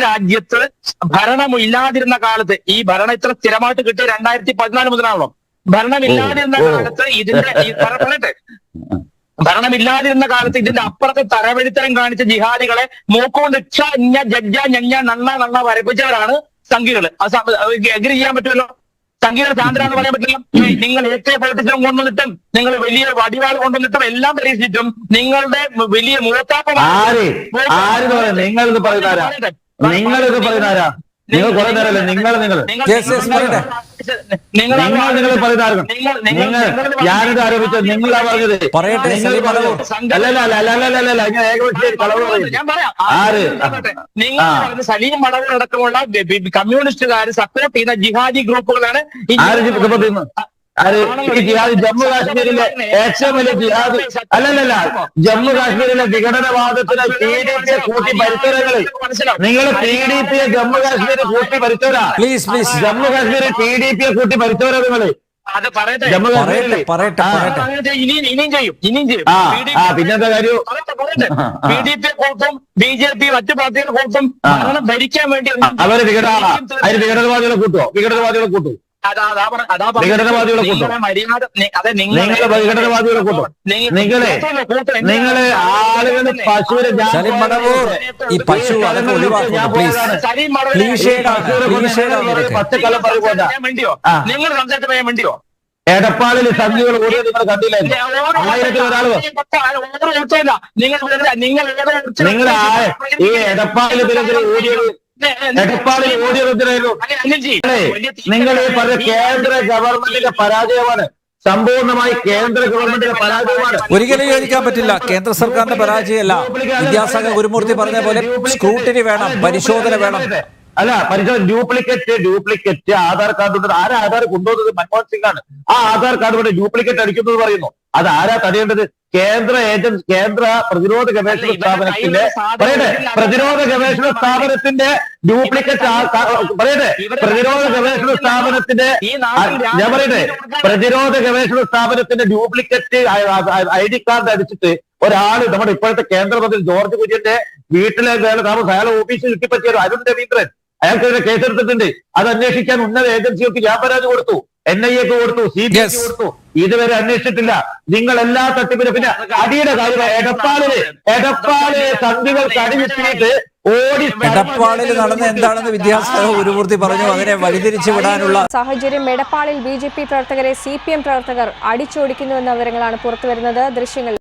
രാജ്യത്ത് ഭരണം ഇല്ലാതിരുന്ന കാലത്ത് ഈ ഭരണം ഇത്ര സ്ഥിരമായിട്ട് കിട്ടിയ രണ്ടായിരത്തി പതിനാല് മുതലാണല്ലോ. ഭരണമില്ലാതിരുന്ന. കാലത്ത് ഇതിന്റെ ഈ പറ- പറയട്ടെ. ഭരണമില്ലാതിരുന്ന കാലത്ത് ഇതിന്റെ അപ്പുറത്തെ തരവഴിത്തരം കാണിച്ച ജിഹാദികളെ മൂക്കോണ്ട് ഇച്ഛ ഇഞ്ഞ ജജ്ജ ഞഞ്ഞ നണ്ണ നണ്ണ വരപ്പിച്ചവരാണ് സംഘികൾ അത് എഗ്രി ചെയ്യാൻ പറ്റുമല്ലോ? സംഘികൾ സാന്ദ്ര എന്ന് പറയാൻ പറ്റില്ല. നിങ്ങൾ ഏറ്റവും പൊളിറ്റിക്സും കൊണ്ടുവന്നിട്ടും നിങ്ങൾ വലിയ വടിവാൾ കൊണ്ടുവന്നിട്ടും എല്ലാം പരീക്ഷിച്ചിട്ടും നിങ്ങളുടെ വലിയ പറയാ നിങ്ങൾ നിങ്ങൾ ഇത് പറയുന്നാരാ നിങ്ങൾ കുറെ നേരല്ലേ നിങ്ങൾ നിങ്ങൾ. നിങ്ങൾ നിങ്ങൾ പറയുന്ന നിങ്ങൾ നിങ്ങൾ ഞാനിത് ആരോപിച്ചത് നിങ്ങളാ പറഞ്ഞത് പറയട്ടെ, നിങ്ങൾ പറഞ്ഞു. അല്ലല്ല അല്ല അല്ല അല്ല അല്ല അല്ല ഏകപക്ഷീയ കളവ് ഞാൻ പറയാം ആര്? നിങ്ങൾ. സലീം മടവൂർ അടക്കമുള്ള കമ്മ്യൂണിസ്റ്റുകാര് കമ്മ്യൂണിസ്റ്റുകാർ സപ്പോർട്ട് ചെയ്യുന്ന ജിഹാദി ഗ്രൂപ്പുകളാണ് ഈ ആര് ജിഹാദി ചെയ്യുന്നു? ആര് ഈ ജിഹാദ് ജമ്മു കാശ്മീരിലെ ഏറ്റവും വലിയ ജിഹാദ് അല്ലല്ലല്ല ജമ്മു കാശ്മീരിലെ വിഘടനവാദത്തിന് പി ഡി പിയെ കൂട്ടി ഭരിച്ചവരങ്ങൾ നിങ്ങൾ പി ഡി പിയെ ജമ്മു കാശ്മീരിൽ കൂട്ടി ഭരിച്ചവരാ? പ്ലീസ് പ്ലീസ് ജമ്മു കാശ്മീരിൽ പി ഡി പിയെ കൂട്ടി ഭരിച്ചവരാ നിങ്ങൾ? അത് പറയട്ടെ. പറയട്ടെ പറയട്ടെ ഇനിയും ഇനിയും ചെയ്യും ഇനിയും ചെയ്യും. ആ പിന്നെന്താ കാര്യം? പറയട്ടെ. ബി ജെ പി കൂട്ടും ബി ജെ പി മറ്റു പാർട്ടികൾ കൂട്ടും. ഭരിക്കാൻ വേണ്ടി അവർ വിഘടന അതിന് വിഘടനവാദികളെ കൂട്ടുവോ? വിഘടനവാദികളെ കൂട്ടും നിങ്ങളെ മര്യാദ അതെ നിങ്ങൾ കൂട്ടും. നിങ്ങളെ നിങ്ങൾ ആളുകൾ പശുവിനെ ഞാൻ മടവൂർ ഈ പശു അതൊക്കെ ഒഴിവാക്കുന്നു പ്ലീസ്. പച്ചക്കള്ളം. നിങ്ങൾ വേണ്ടിയോ എടപ്പാളിൽ സംഖ്യകൾ ഓടിയത് നിങ്ങൾ കണ്ടില്ലേ ആയിരത്തിൽ ഒരാൾ നിങ്ങൾ നിങ്ങൾ ഈ എടപ്പാളിൽ തിരക്കിൽ ഓടിയത് എടപ്പാളിൽ ഓടിയത് എന്തിനായിരുന്നു അനിൽജി, നിങ്ങളെ നിങ്ങൾ ഈ പറഞ്ഞ കേന്ദ്ര ഗവൺമെന്റിന്റെ പരാജയമാണ്. സമ്പൂർണമായി കേന്ദ്ര ഗവൺമെന്റിന്റെ പരാജയമാണ്. ഒരിക്കലും യോജിക്കാൻ പറ്റില്ല. കേന്ദ്ര സർക്കാരിന്റെ പരാജയമല്ല. വിദ്യാസാഗർ ഗുരുമൂർത്തി പറഞ്ഞ പോലെ സ്ക്രൂട്ടിനി വേണം പരിശോധന വേണം. അല്ല പരിശോധന ഡ്യൂപ്ലിക്കേറ്റ് ഡ്യൂപ്ലിക്കേറ്റ് ആധാർ കാർഡ് ഉണ്ട്? ആരാ ആധാർ കൊണ്ടുവന്നത്? മൻമോഹൻ സിംഗ് ആണ് ആ ആധാർ കാർഡ് കൊണ്ട് ഡ്യൂപ്ലിക്കേറ്റ് അടിക്കുന്നത് പറയുന്നു. അത് ആരാ തടയേണ്ടത്? കേന്ദ്ര ഏജൻസി കേന്ദ്ര പ്രതിരോധ ഗവേഷണ സ്ഥാപനത്തിന്റെ പറയട്ടെ പ്രതിരോധ ഗവേഷണ സ്ഥാപനത്തിന്റെ ഡ്യൂപ്ലിക്കേറ്റ് പറയട്ടെ. പ്രതിരോധ ഗവേഷണ സ്ഥാപനത്തിന്റെ ഞാൻ പറയട്ടെ. പ്രതിരോധ ഗവേഷണ സ്ഥാപനത്തിന്റെ ഡ്യൂപ്ലിക്കറ്റ് ഐ ഡി കാർഡ് അടിച്ചിട്ട് ഒരാൾ നമ്മുടെ ഇപ്പോഴത്തെ കേന്ദ്രമന്ത്രി ജോർജ് കുര്യന്റെ വീട്ടിലെ താമസം അയാളെ ഓഫീസിൽ ചുറ്റിപ്പറ്റിയ അരുൺ രവീന്ദ്രൻ. അയാൾക്കെതിരെ കേസെടുത്തിട്ടുണ്ട്. അത് അന്വേഷിക്കാൻ ഉന്നത ഏജൻസികൾക്ക് ഞാൻ പരാതി കൊടുത്തു. എൻ ഐ എക്ക് കൊടുത്തു സി ബി എസ് കൊടുത്തു. ഇതുവരെ അന്വേഷിച്ചിട്ടില്ല. നിങ്ങൾ എല്ലാ തട്ടിപ്പിനും പിന്നെ അടിയുടെ കാര്യം എടപ്പാളിൽ എടപ്പാളിലെ സന്ധികൾ അടിവിട്ടിട്ട് എടപ്പാളിൽ നടന്ന എന്താണെന്ന് വിദ്യാസാഗർ ഗുരുമൂർത്തി പറഞ്ഞു. അതിനെ വഴിതിരിച്ചു വിടാനുള്ള സാഹചര്യം എടപ്പാളിൽ ബി ജെ പി പ്രവർത്തകരെ സി പി എം പ്രവർത്തകർ അടിച്ചോടിക്കുന്നുവെന്ന വിവരങ്ങളാണ് പുറത്തുവരുന്നത്. ദൃശ്യങ്ങൾ